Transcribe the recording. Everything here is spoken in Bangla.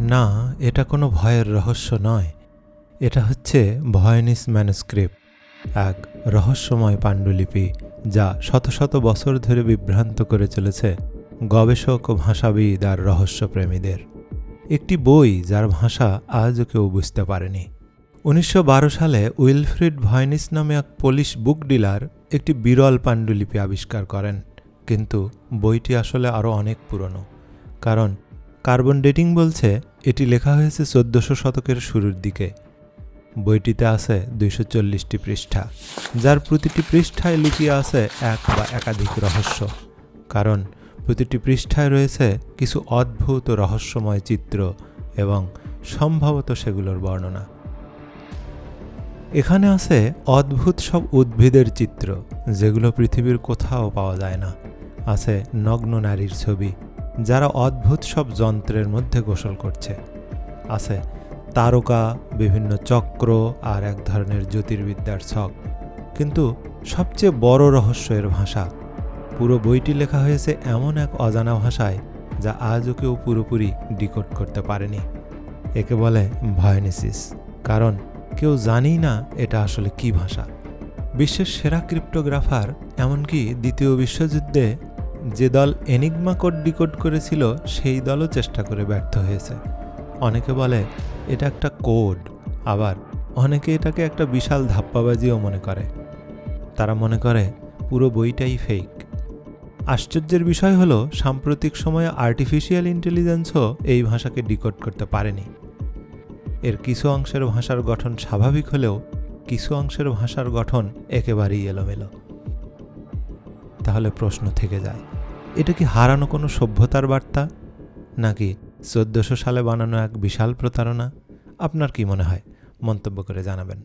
না, এটা কোনো ভয়ের রহস্য নয়। এটা হচ্ছে ভয়নিস ম্যানুস্ক্রিপ্ট, এক রহস্যময় পাণ্ডুলিপি যা শত শত বছর ধরে বিভ্রান্ত করে চলেছে গবেষক ও ভাষাবিদ আর রহস্যপ্রেমীদের। একটি বই যার ভাষা আজও কেউ বুঝতে পারেনি। উনিশশো বারো সালে উইলফ্রিড ভয়নিস নামে এক পোলিশ বুক ডিলার একটি বিরল পাণ্ডুলিপি আবিষ্কার করেন। কিন্তু বইটি আসলে আরও অনেক পুরনো, কারণ কার্বন ডেটিং বলছে, এটি লেখা হয়েছে চোদ্দশো শতকের শুরুর দিকে। বইটিতে আছে দুইশো চল্লিশটি পৃষ্ঠা, যার প্রতিটি পৃষ্ঠায় লুকিয়ে আছে এক বা একাধিক রহস্য। কারণ, প্রতিটি পৃষ্ঠায় রয়েছে কিছু অদ্ভুত রহস্যময় চিত্র এবং সম্ভবত সেগুলোর বর্ণনা। এখানে আছে অদ্ভুত সব উদ্ভিদের চিত্র, যেগুলো পৃথিবীর কোথাও পাওয়া যায় না। আছে নগ্ন নারীর ছবি যারা অদ্ভুত সব যন্ত্রের মধ্যে গোসল করছে। আছে তারকা, বিভিন্ন চক্র আর এক ধরনের জ্যোতির্বিদ্যার ছক। কিন্তু সবচেয়ে বড় রহস্যের ভাষা। পুরো বইটি লেখা হয়েছে এমন এক অজানা ভাষায় যা আজও কেউ পুরোপুরি ডিকোড করতে পারেনি। একে বলে ভয়নিসিস, কারণ কেউ জানেই না এটা আসলে কি ভাষা। বিশ্বের সেরা ক্রিপ্টোগ্রাফার, এমনকি দ্বিতীয় বিশ্বযুদ্ধে যে দল এনিগমা কোড ডিকোড করেছিল, সেই দলও চেষ্টা করে ব্যর্থ হয়েছে। অনেকে বলে, এটা একটা কোড। আবার অনেকে এটাকে একটা বিশাল ধাপ্পাবাজিও মনে করে। তারা মনে করে, পুরো বইটাই ফেক আশ্চর্যের বিষয় হলো, সাম্প্রতিক সময়ে আর্টিফিশিয়াল ইন্টেলিজেন্সও এই ভাষাকে ডিকোড করতে পারেনি। এর কিছু অংশের ভাষার গঠন স্বাভাবিক হলেও, কিছু অংশের ভাষার গঠন একেবারেই এলোমেলো। তাহলে প্রশ্ন থেকে যায়, এটা কি হারানো কোনো সভ্যতার বার্তা? নাকি চোদ্দোশো সালে বানানো এক বিশাল প্রতারণা? আপনার কি মনে হয়? মন্তব্য করে জানাবেন।